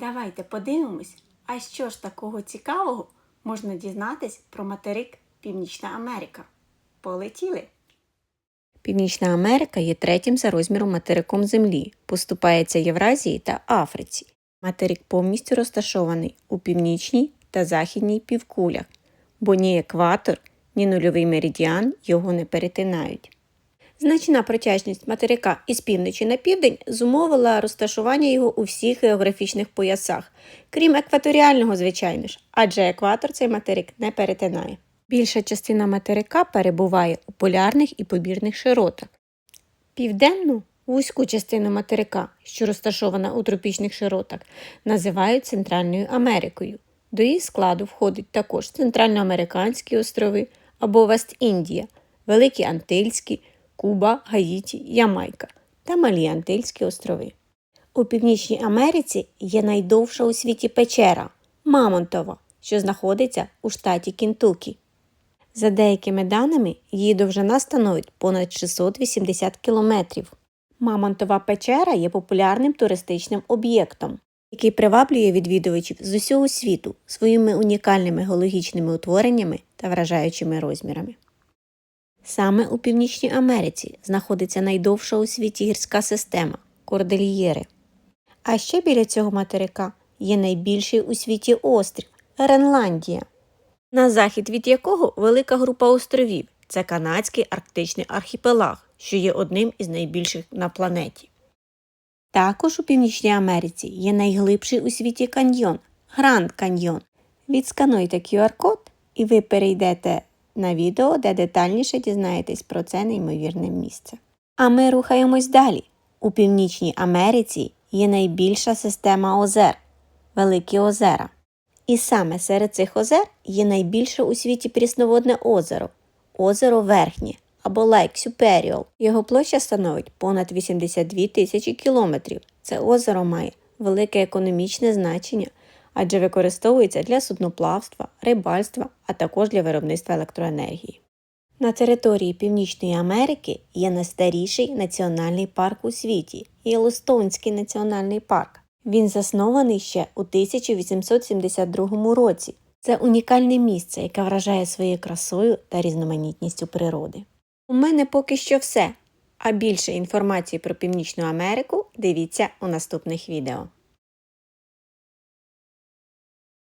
Давайте подивимось, а що ж такого цікавого можна дізнатись про материк Північна Америка. Полетіли! Північна Америка є третім за розміром материком Землі, поступається Євразії та Африці. Материк повністю розташований у північній та західній півкулях, бо ні екватор, ні нульовий меридіан його не перетинають. Значна протяжність материка із півночі на південь зумовила розташування його у всіх географічних поясах, крім екваторіального, звичайно ж, адже екватор цей материк не перетинає. Більша частина материка перебуває у полярних і побірних широтах. Південну вузьку частину материка, що розташована у тропічних широтах, називають Центральною Америкою. До її складу входять також Центральноамериканські острови або Вест-Індія, Великі Антильські, Куба, Гаїті, Ямайка та Малі Антильські острови. У Північній Америці є найдовша у світі печера Мамонтова, що знаходиться у штаті Кінтукі. За деякими даними, її довжина становить понад 680 кілометрів. Мамонтова печера є популярним туристичним об'єктом, який приваблює відвідувачів з усього світу своїми унікальними геологічними утвореннями та вражаючими розмірами. Саме у Північній Америці знаходиться найдовша у світі гірська система Кордильєри. А ще біля цього материка є найбільший у світі острів Гренландія, на захід від якого велика група островів це канадський арктичний архіпелаг, що є одним із найбільших на планеті. Також у Північній Америці є найглибший у світі каньйон Гранд Каньйон. Відскануйте QR-код і ви перейдете на відео, де детальніше дізнаєтесь про це неймовірне місце. А ми рухаємось далі. У Північній Америці є найбільша система озер Великі озера. І саме серед цих озер є найбільше у світі прісноводне озеро озеро Верхнє або Lake Superior. Його площа становить понад 82 тисячі кілометрів. Це озеро має велике економічне значення, адже використовується для судноплавства, рибальства, а також для виробництва електроенергії. На території Північної Америки є найстаріший національний парк у світі Єлостоунський національний парк. Він заснований ще у 1872 році. Це унікальне місце, яке вражає своєю красою та різноманітністю природи. У мене поки що все. А більше інформації про Північну Америку дивіться у наступних відео.